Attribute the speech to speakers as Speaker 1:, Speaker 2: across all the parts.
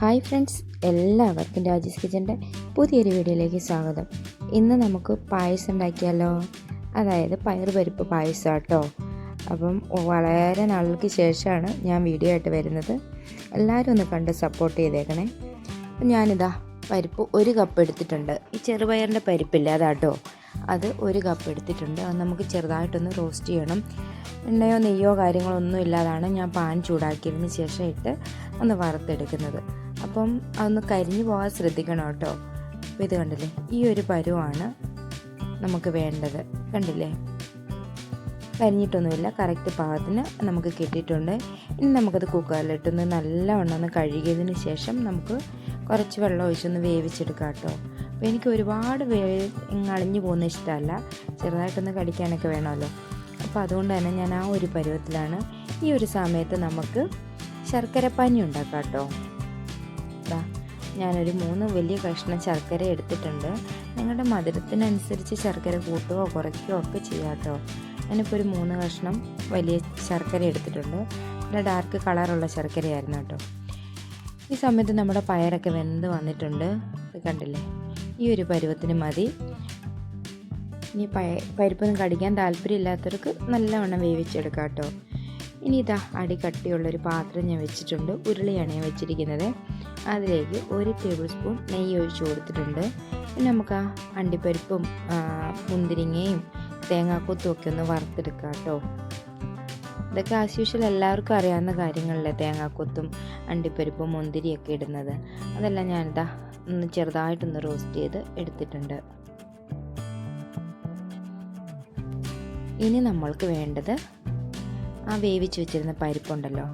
Speaker 1: Hi friends എല്ലാവർക്കും രാജീസ് കിച്ചന്റെ പുതിയൊരു വീഡിയോയിലേക്ക് സ്വാഗതം. ഇന്ന് നമുക്ക് പായസം ഉണ്ടാക്കിയാലോ? അതായത് പയറുപരിപ്പ് പായസം കേട്ടോ അപ്പം വളരെ നാളുകൾക്ക് ശേഷമാണ് ഞാൻ വീഡിയോ ആയിട്ട് വരുന്നത്. എല്ലാവരും ഒന്ന് കണ്ട് സപ്പോർട്ട് ചെയ്തേക്കണേ. അപ്പം ഞാനിതാ പരിപ്പ് ഒരു കപ്പ് എടുത്തിട്ടുണ്ട്. ഈ ചെറുപയറിന്റെ പരിപ്പില്ല അതാട്ടോ അത് ഒരു കപ്പ് എടുത്തിട്ടുണ്ട്. അത് നമുക്ക് ചെറുതായിട്ടൊന്ന് റോസ്റ്റ് ചെയ്യണം. എണ്ണയോ നെയ്യോ കാര്യങ്ങളൊന്നും ഇല്ലാതാണ് ഞാൻ പാൻ ചൂടാക്കിയതിന് ശേഷം ഇട്ട് ഒന്ന് വറുത്തെടുക്കുന്നത്. അപ്പം അതൊന്ന് കരിഞ്ഞു പോകാൻ ശ്രദ്ധിക്കണം കേട്ടോ. അപ്പോൾ ഇത് കണ്ടില്ലേ? ഈ ഒരു പരുവാണ് നമുക്ക് വേണ്ടത്. കണ്ടില്ലേ? കരിഞ്ഞിട്ടൊന്നുമില്ല. കറക്റ്റ് പാകത്തിന് നമുക്ക് കിട്ടിയിട്ടുണ്ട്. ഇനി നമുക്കത് കുക്കറിലിട്ടൊന്ന് നല്ലവണ്ണം ഒന്ന് കഴുകിയതിന് ശേഷം നമുക്ക് കുറച്ച് വെള്ളം ഒഴിച്ചൊന്ന് വേവിച്ചെടുക്കാം കേട്ടോ. അപ്പോൾ എനിക്ക് ഒരുപാട് വേ അളിഞ്ഞു പോകുന്ന ഇഷ്ടമല്ല. ചെറുതായിട്ടൊന്ന് കടിക്കാനൊക്കെ വേണമല്ലോ. അപ്പോൾ അതുകൊണ്ട് തന്നെ ഞാൻ ആ ഒരു പരുവത്തിലാണ് ഈ ഒരു സമയത്ത് നമുക്ക് ശർക്കരപ്പാനി ഉണ്ടാക്കാം കേട്ടോ. ഞാനൊരു മൂന്ന് വലിയ കഷ്ണം ശർക്കര എടുത്തിട്ടുണ്ട്. നിങ്ങളുടെ മധുരത്തിനനുസരിച്ച് ശർക്കര കൂട്ടുകയോ കുറയ്ക്കുകയോ ഒക്കെ ചെയ്യാം കേട്ടോ ഞാനിപ്പോൾ ഒരു മൂന്ന് കഷ്ണം വലിയ ശർക്കര എടുത്തിട്ടുണ്ട്. നല്ല ഡാർക്ക് കളറുള്ള ശർക്കരയായിരുന്നു കേട്ടോ ഈ സമയത്ത് നമ്മുടെ പയറൊക്കെ വെന്ത് വന്നിട്ടുണ്ട്. കണ്ടില്ലേ? ഈ ഒരു പരുവത്തിന് മതി. ഇനി പയ പരിപ്പൊന്നും കടിക്കാൻ താല്പര്യമില്ലാത്തവർക്ക് നല്ലവണ്ണം വേവിച്ചെടുക്കാം കേട്ടോ ഇനി ഇതാ അടി കട്ടിയുള്ളൊരു പാത്രം ഞാൻ വെച്ചിട്ടുണ്ട് ഉരുളിയാണ് ഞാൻ വെച്ചിരിക്കുന്നത്. അതിലേക്ക് ഒരു ടേബിൾ സ്പൂൺ നെയ്യ് ഒഴിച്ചു കൊടുത്തിട്ടുണ്ട്. പിന്നെ നമുക്ക് ആ അണ്ടിപ്പരിപ്പും മുന്തിരിങ്ങയും തേങ്ങാക്കൊത്തും ഒക്കെ ഒന്ന് വറുത്തെടുക്കാം കേട്ടോ. ഇതൊക്കെ ആസ് യൂഷ്വൽ എല്ലാവർക്കും അറിയാവുന്ന കാര്യങ്ങളല്ലേ തേങ്ങാക്കൊത്തും അണ്ടിപ്പരിപ്പും മുന്തിരിയൊക്കെ ഇടുന്നത്. അതെല്ലാം ഞാനിതാ ഒന്ന് ചെറുതായിട്ടൊന്ന് റോസ്റ്റ് ചെയ്ത് എടുത്തിട്ടുണ്ട്. ഇനി നമ്മൾക്ക് വേണ്ടത് ആ വേവിച്ച് വെച്ചിരുന്ന പരിപ്പുണ്ടല്ലോ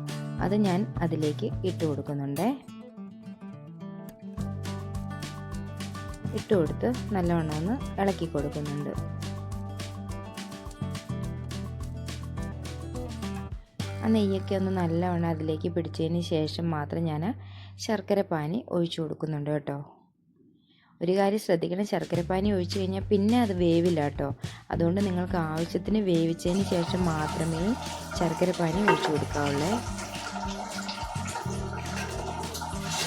Speaker 1: അത് ഞാൻ അതിലേക്ക് ഇട്ട് കൊടുക്കുന്നുണ്ട്. ഇട്ട് കൊടുത്ത് നല്ലവണ്ണം ഒന്ന് ഇളക്കി കൊടുക്കുന്നുണ്ട്. ആ നെയ്യൊക്കെ ഒന്ന് നല്ലവണ്ണം അതിലേക്ക് പിടിച്ചതിന് ശേഷം മാത്രം ഞാൻ ശർക്കര പാനി ഒഴിച്ചു കൊടുക്കുന്നുണ്ട് കേട്ടോ. ഒരു കാര്യം ശ്രദ്ധിക്കണം. ശർക്കരപ്പാനി ഒഴിച്ചു കഴിഞ്ഞാൽ പിന്നെ അത് വേവില്ല കേട്ടോ. അതുകൊണ്ട് നിങ്ങൾക്ക് ആവശ്യത്തിന് വേവിച്ചതിന് ശേഷം മാത്രമേ ശർക്കരപ്പാനി ഒഴിച്ചു കൊടുക്കാവുള്ളൂ.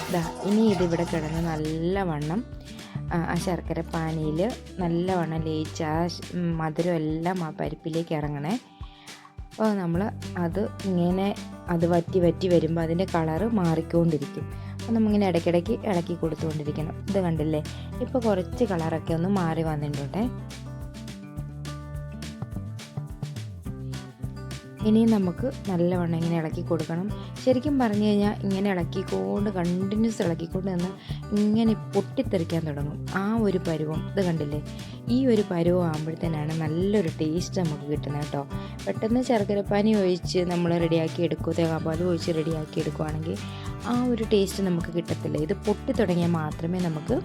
Speaker 1: ഇതാ ഇനി ഇതിവിടെ കിടന്ന് നല്ലവണ്ണം ആ ശർക്കര പാനിയിൽ നല്ലവണ്ണം ലയിച്ച് ആ മധുരം എല്ലാം ആ പരിപ്പിലേക്ക് ഇറങ്ങണേ. അപ്പോൾ നമ്മൾ അത് ഇങ്ങനെ അത് വറ്റി വറ്റി വരുമ്പോൾ അതിന്റെ കളറ് മാറിക്കൊണ്ടിരിക്കും. അപ്പോൾ നമ്മിങ്ങനെ ഇടയ്ക്കിടയ്ക്ക് ഇളക്കി കൊടുത്തുകൊണ്ടിരിക്കണം. ഇത് കണ്ടില്ലേ? ഇപ്പോൾ കുറച്ച് കളറൊക്കെ ഒന്ന് മാറി വന്നിട്ടുണ്ടേ. ഇനിയും നമുക്ക് നല്ലവണ്ണം ഇങ്ങനെ ഇളക്കി കൊടുക്കണം. ശരിക്കും പറഞ്ഞു കഴിഞ്ഞാൽ ഇങ്ങനെ ഇളക്കിക്കൊണ്ട് കണ്ടിന്യൂസ് ഇളക്കിക്കൊണ്ട് നിന്ന് ഇങ്ങനെ പൊട്ടിത്തെറിക്കാൻ തുടങ്ങും. ആ ഒരു പരുവം ഇത് കണ്ടില്ലേ? ഈ ഒരു പരുവം ആകുമ്പോഴത്തേനാണ് നല്ലൊരു ടേസ്റ്റ് നമുക്ക് കിട്ടുന്നത് കേട്ടോ. പെട്ടെന്ന് ശർക്കരപ്പാനി ഒഴിച്ച് നമ്മൾ റെഡിയാക്കി എടുക്കുക തേങ്ങാപ്പാൽ ഒഴിച്ച് റെഡിയാക്കി എടുക്കുകയാണെങ്കിൽ ആ ഒരു ടേസ്റ്റ് നമുക്ക് കിട്ടത്തില്ല. ഇത് പൊട്ടി തുടങ്ങിയാൽ മാത്രമേ നമുക്ക്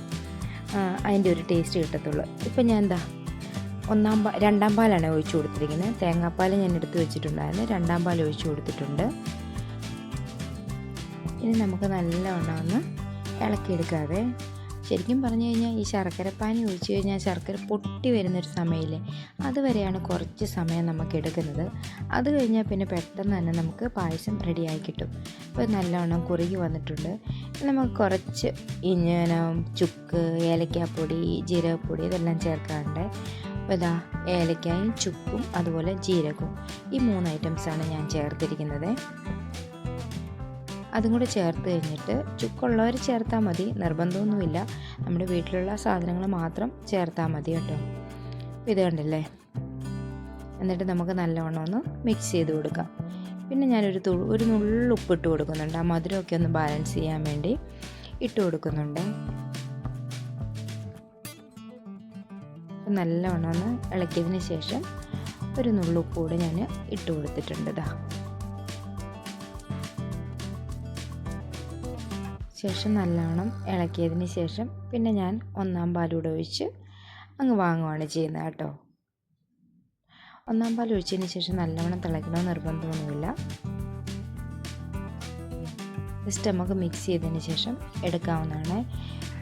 Speaker 1: അതിന്റെ ഒരു ടേസ്റ്റ് കിട്ടത്തുള്ളൂ. ഇപ്പം ഞാൻ എന്താ ഒന്നാം പാ രണ്ടാം പാലാണ് ഒഴിച്ച് കൊടുത്തിരിക്കുന്നത്. തേങ്ങാപ്പാൽ ഞാൻ എടുത്ത് വെച്ചിട്ടുണ്ടായിരുന്നു. രണ്ടാം പാൽ ഒഴിച്ച് കൊടുത്തിട്ടുണ്ട്. ഇനി നമുക്ക് നല്ലവണ്ണം ഒന്ന് ഇളക്കിയെടുക്കാതെ ശരിക്കും പറഞ്ഞു കഴിഞ്ഞാൽ ഈ ശർക്കരപ്പാനി ഒഴിച്ചു കഴിഞ്ഞാൽ ശർക്കര പൊട്ടി വരുന്നൊരു സമയമില്ലേ? അതുവരെയാണ് കുറച്ച് സമയം നമുക്ക് എടുക്കുന്നത്. അത് കഴിഞ്ഞാൽ പിന്നെ പെട്ടെന്ന് തന്നെ നമുക്ക് പായസം റെഡിയായി കിട്ടും. അപ്പോൾ നല്ലവണ്ണം കുറുകി വന്നിട്ടുണ്ട്. നമുക്ക് കുറച്ച് ഇങ്ങനെ ചുക്ക് ഏലക്കാപ്പൊടി ജീരകപ്പൊടി ഇതെല്ലാം ചേർക്കാറുണ്ട്. ഇതാ ഏലക്കായും ചുക്കും അതുപോലെ ജീരകവും ഈ മൂന്ന് ഐറ്റംസാണ് ഞാൻ ചേർത്തിരിക്കുന്നത്. അതും കൂടെ ചേർത്ത് കഴിഞ്ഞിട്ട് ചുക്കുള്ളവർ ചേർത്താൽ മതി നിർബന്ധമൊന്നുമില്ല. നമ്മുടെ വീട്ടിലുള്ള സാധനങ്ങൾ മാത്രം ചേർത്താൽ മതി കേട്ടോ. ഇത് കണ്ടില്ലേ? എന്നിട്ട് നമുക്ക് നല്ലവണ്ണം ഒന്ന് മിക്സ് ചെയ്ത് കൊടുക്കാം. പിന്നെ ഞാനൊരു തു ഒരു നുള്ളുപ്പ് ഇട്ട് കൊടുക്കുന്നുണ്ട്. ആ മധുരമൊക്കെ ഒന്ന് ബാലൻസ് ചെയ്യാൻ വേണ്ടി ഇട്ട് കൊടുക്കുന്നുണ്ട്. നല്ലവണ്ണം ഒന്ന് ഇളക്കിയതിന് ശേഷം ഒരു നുള്ളുപ്പ് കൂടെ ഞാൻ ഇട്ട് കൊടുത്തിട്ടുണ്ട് ഇതാ ശേഷം നല്ലവണ്ണം ഇളക്കിയതിന് ശേഷം പിന്നെ ഞാൻ ഒന്നാം പാലൂടെ ഒഴിച്ച് അങ്ങ് വാങ്ങുവാണ് ചെയ്യുന്നത് കേട്ടോ. ഒന്നാം പാൽ ഒഴിച്ചതിന് ശേഷം നല്ലവണ്ണം തിളയ്ക്കണമെന്ന് നിർബന്ധമൊന്നുമില്ല. ജസ്റ്റ് നമുക്ക് മിക്സ് ചെയ്തതിന് ശേഷം എടുക്കാവുന്നതാണ്.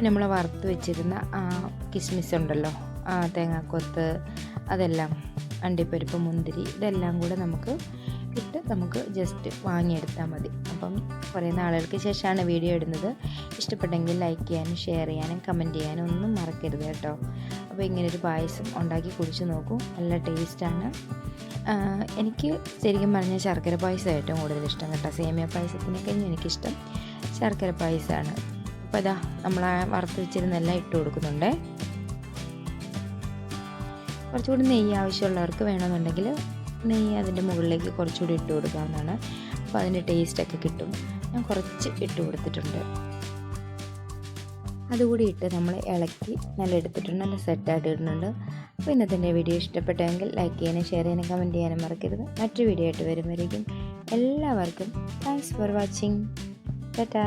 Speaker 1: നമ്മൾ വറുത്ത് വെച്ചിരുന്ന ആ കിസ്മിസ് ഉണ്ടല്ലോ. തേങ്ങാക്കൊത്ത് അതെല്ലാം അണ്ടിപ്പരിപ്പ് മുന്തിരി ഇതെല്ലാം കൂടെ നമുക്ക് ഇട്ട് നമുക്ക് ജസ്റ്റ് വാങ്ങിയെടുത്താൽ മതി. അപ്പം കുറേ നാളുകൾക്ക് ശേഷമാണ് വീഡിയോ ഇടുന്നത്. ഇഷ്ടപ്പെട്ടെങ്കിൽ ലൈക്ക് ചെയ്യാനും ഷെയർ ചെയ്യാനും കമന്റ് ചെയ്യാനും ഒന്നും മറക്കരുത് കേട്ടോ. അപ്പോൾ ഇങ്ങനൊരു പായസം ഉണ്ടാക്കി കുടിച്ച് നോക്കൂ. നല്ല ടേസ്റ്റാണ് എനിക്ക് ശരിക്കും പറഞ്ഞാൽ ശർക്കര പായസം ഏറ്റവും കൂടുതൽ ഇഷ്ടം കേട്ടോ. സേമിയ പായസത്തിനൊക്കെ എനിക്കിഷ്ടം ശർക്കര പായസമാണ്. അപ്പോൾ ഇതാ നമ്മൾ വറുത്ത് വെച്ചിരുന്നെല്ലാം ഇട്ട് കൊടുക്കുന്നുണ്ട്. കുറച്ചുകൂടി നെയ്യ് ആവശ്യമുള്ളവർക്ക് വേണമെന്നുണ്ടെങ്കിൽ നെയ്യ് അതിന്റെ മുകളിലേക്ക് കുറച്ചുകൂടി ഇട്ട് കൊടുക്കാവുന്നതാണ്. അപ്പോൾ അതിന്റെ ടേസ്റ്റൊക്കെ കിട്ടും. ഞാൻ കുറച്ച് ഇട്ട് കൊടുത്തിട്ടുണ്ട്. അതുകൂടി ഇട്ട് നമ്മൾ ഇളക്കി നല്ല എടുത്തിട്ടുണ്ട് നല്ല സെറ്റായിട്ട് ഇടുന്നുണ്ട്. അപ്പോൾ ഇന്നത്തെ വീഡിയോ ഇഷ്ടപ്പെട്ടെങ്കിൽ ലൈക്ക് ചെയ്യാനും ഷെയർ ചെയ്യാനും കമന്റ് ചെയ്യാനും മറക്കരുത്. മറ്റൊരു വീഡിയോ ആയിട്ട് വരുമ്പോഴേക്കും എല്ലാവർക്കും താങ്ക്സ് ഫോർ വാച്ചിങ്. ടാറ്റാ.